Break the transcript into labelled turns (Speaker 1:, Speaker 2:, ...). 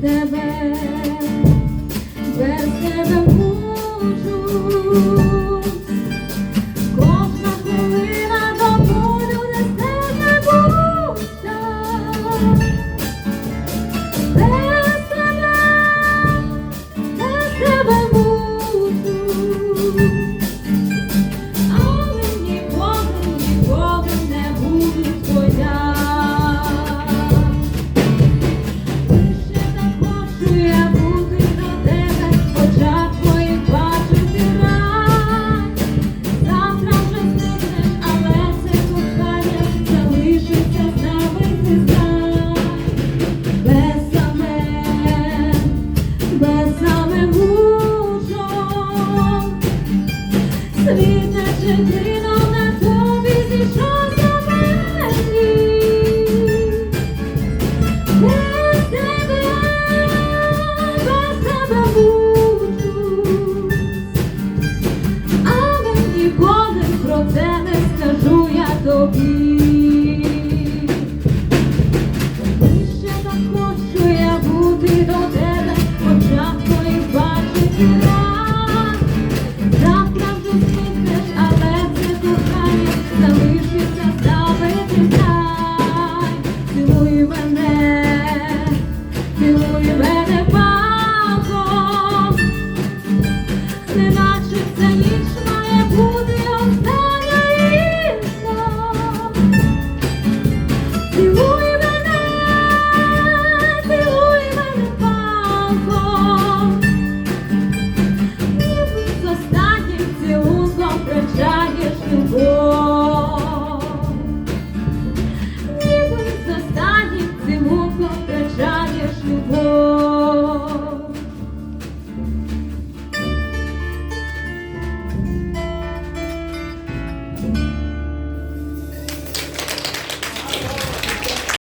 Speaker 1: тебе, без тебе можу. Never Про це не скажу я тобі. you.